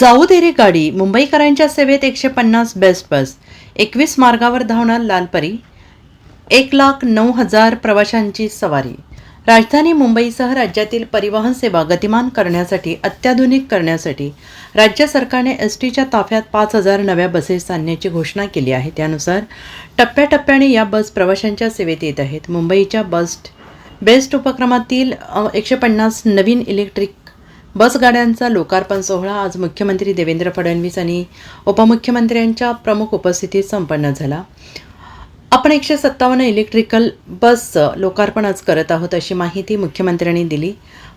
जाऊ दे रे गाडी. मुंबईकरांच्या सेवेत एकशे पन्नास बेस्ट बस एकवीस मार्गावर धावणार लालपरी. एक लाख नऊ हजार प्रवाशांची सवारी. राजधानी मुंबईसह राज्यातील परिवहन सेवा गतिमान करण्यासाठी अत्याधुनिक करण्यासाठी राज्य सरकारने एस टीच्या ताफ्यात पाच हजार नव्या बसेस आणण्याची घोषणा केली आहे. त्यानुसार टप्प्याटप्प्याने या बस प्रवाशांच्या सेवेत येत आहेत. मुंबईच्या बस बेस्ट उपक्रमातील एकशे पन्नास नवीन इलेक्ट्रिक बस गाड्यांचा लोकार्पण सोहळा आज मुख्यमंत्री देवेंद्र फडणवीस आणि उपमुख्यमंत्र्यांच्या प्रमुख उपस्थितीत संपन्न झाला. आपण एकशे सत्तावन्न इलेक्ट्रिकल बसचं लोकार्पण आज करत आहोत अशी माहिती मुख्यमंत्र्यांनी दिली.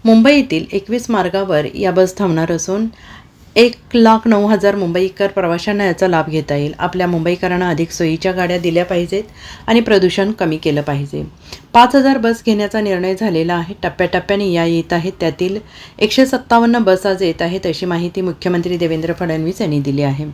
मुंबईतील एकवीस मार्गावर या बस थांबणार असून एक लाख नऊ हजार मुंबईकर प्रवाशांना याचा लाभ घेता येईल. आपल्या मुंबईकरांना अधिक सोयीच्या गाड्या दिल्या पाहिजेत आणि प्रदूषण कमी केलं पाहिजे. पाच हजार बस घेण्याचा निर्णय झालेला आहे. टप्प्याटप्प्याने या येत आहेत. त्यातील एकशे सत्तावन्न बस आज येत आहेत अशी माहिती मुख्यमंत्री देवेंद्र फडणवीस यांनी दिली आहे.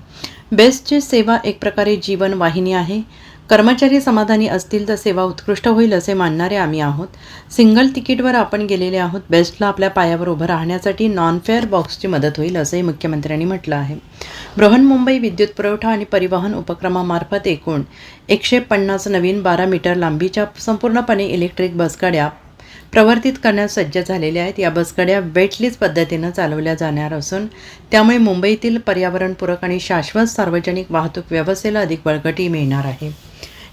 बेस्टची सेवा एक प्रकारे जीवन वाहिनी आहे. कर्मचारी समाधानी असतील तर सेवा उत्कृष्ट होईल असे मानणारे आम्ही आहोत. सिंगल तिकीटवर आपण गेलेले आहोत. बेस्टला आपल्या पायावर उभं राहण्यासाठी नॉन फेअर बॉक्सची मदत होईल असंही मुख्यमंत्र्यांनी म्हटलं आहे. बृहन्मुंबई विद्युत पुरवठा आणि परिवहन उपक्रमामार्फत एकूण एकशे पन्नास नवीन बारा मीटर लांबीच्या संपूर्णपणे इलेक्ट्रिक बसगाड्या प्रवर्तित करण्यास सज्ज झालेल्या आहेत. या बसगाड्या वेटलीज पद्धतीनं चालवल्या जाणार असून त्यामुळे मुंबईतील पर्यावरणपूरक आणि शाश्वत सार्वजनिक वाहतूक व्यवस्थेला अधिक बळकटी मिळणार आहे.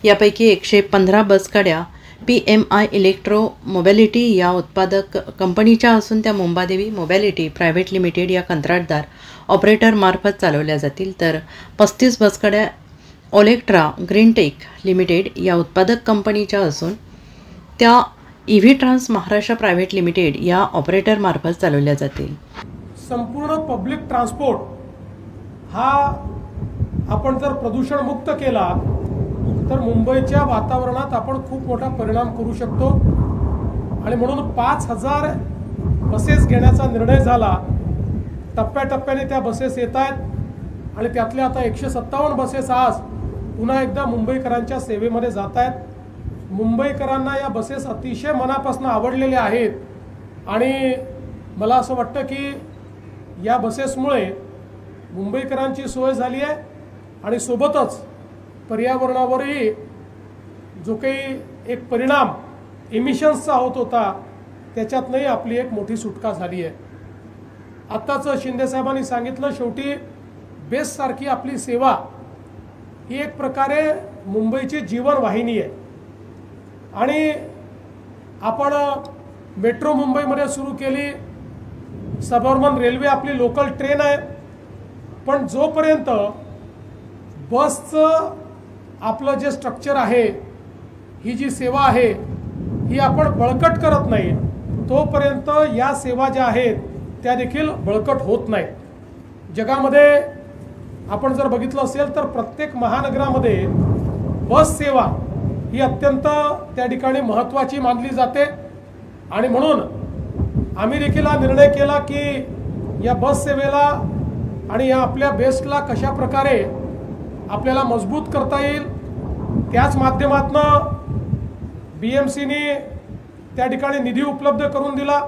यापैकी एकशे पंधरा बसगाड्या P M I electro mobility या उत्पादक कंपनीच्या असून त्या मुंबादेवी मोबॅलिटी प्रायव्हेट लिमिटेड या कंत्राटदार ऑपरेटरमार्फत चालवल्या जातील. तर पस्तीस बसगाड्या ओलेक्ट्रा ग्रीनटेक लिमिटेड या उत्पादक कंपनीच्या असून त्या E V trans Maharashtra private limited या ऑपरेटरमार्फत चालवल्या जातील. संपूर्ण पब्लिक ट्रान्सपोर्ट हा आपण जर प्रदूषणमुक्त केला तर मुंबईच्या वातावरणात आपण खूप मोठा परिणाम करू शकतो. आणि म्हणून पाच हजार बसेस घेण्याचा निर्णय झाला. टप्प्याटप्प्याने त्या बसेस येत आहेत. आणि त्यातल्या आता एकशे सत्तावन्न बसेस आज पुन्हा एकदा मुंबईकरांच्या सेवेमध्ये जात आहेत. मुंबईकरांना या बसेस अतिशय मनापासून आवडलेल्या आहेत. आणि मला असं वाटतं की या बसेसमुळे मुंबईकरांची सोय झाली आहे. आणि सोबतच पर्यावरणावरही जो काही एक परिणाम इमिशन्सचा होत होता त्याच्यातनंही आपली एक मोठी सुटका झाली आहे. आत्ताचं शिंदेसाहेबांनी सांगितलं शेवटी बेस्टसारखी आपली सेवा ही एक प्रकारे मुंबईची जीवनवाहिनी आहे. आणि आपण मेट्रो मुंबईमध्ये सुरू केली सबर्मन रेल्वे आपली लोकल ट्रेन आहे पण जोपर्यंत बसचं आपलं जे स्ट्रक्चर आहे ही जी सेवा आहे ही आपण बळकट करत नाही. तोपर्यंत या सेवा ज्या आहेत त्या देखील बळकट होत नाहीत. जगामध्ये आपण जर बघितलं असेल तर प्रत्येक महानगरामध्ये बस सेवा ही अत्यंत त्या ठिकाणी महत्त्वाची मानली जाते. आणि म्हणून आम्ही देखील हा निर्णय केला की या बस सेवेला आणि या आपल्या बेस्टला कशा प्रकारे आपल्याला मजबूत करता येईल. त्याच माध्यमातनं बी एम सीने त्या ठिकाणी निधी उपलब्ध करून दिला.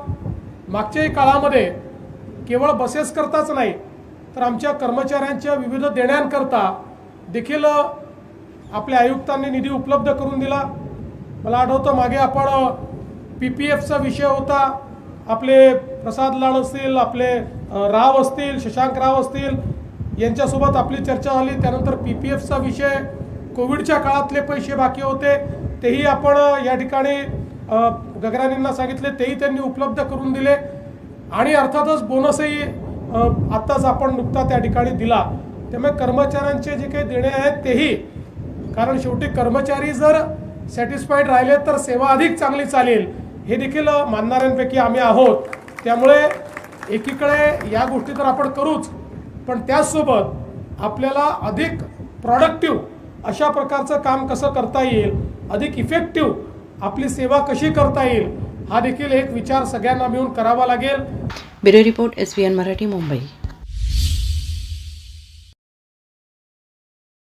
मागच्याही काळामध्ये केवळ बसेस करताच नाही तर आमच्या कर्मचाऱ्यांच्या विविध देण्यांकरता देखील आपल्या आयुक्तांनी निधी उपलब्ध करून दिला. मला आठवतं मागे आपण पी पी एफचा विषय होता. आपले प्रसाद लाड असतील आपले राव असतील शशांक राव असतील यांच्यासोबत आपली चर्चा झाली. त्यानंतर पी पी एफचा विषय कोविडच्या काळातले पैसे बाकी होते. तेही आपण या ठिकाणी गगरानींना सांगितले. तेही त्यांनी उपलब्ध करून दिले. आणि अर्थातच बोनसही आत्ताच आपण नुकता त्या ठिकाणी दिला. त्यामुळे कर्मचाऱ्यांचे जे काही देणे आहेत तेही. कारण शेवटी कर्मचारी जर सॅटिस्फाईड राहिले तर सेवा अधिक चांगली चालेल. हे देखील मानणाऱ्यांपैकी आम्ही आहोत. त्यामुळे एकीकडे या गोष्टी तर आपण करूच. पण त्याचसोबत आपल्याला अधिक प्रॉडक्टिव्ह अशा प्रकारचं काम कसं करता येईल अधिक इफेक्टिव्ह आपली सेवा कशी करता येईल हा देखील एक विचार सगळ्यांना मिळून करावा लागेल. Bureau report S N Marathi Mumbai.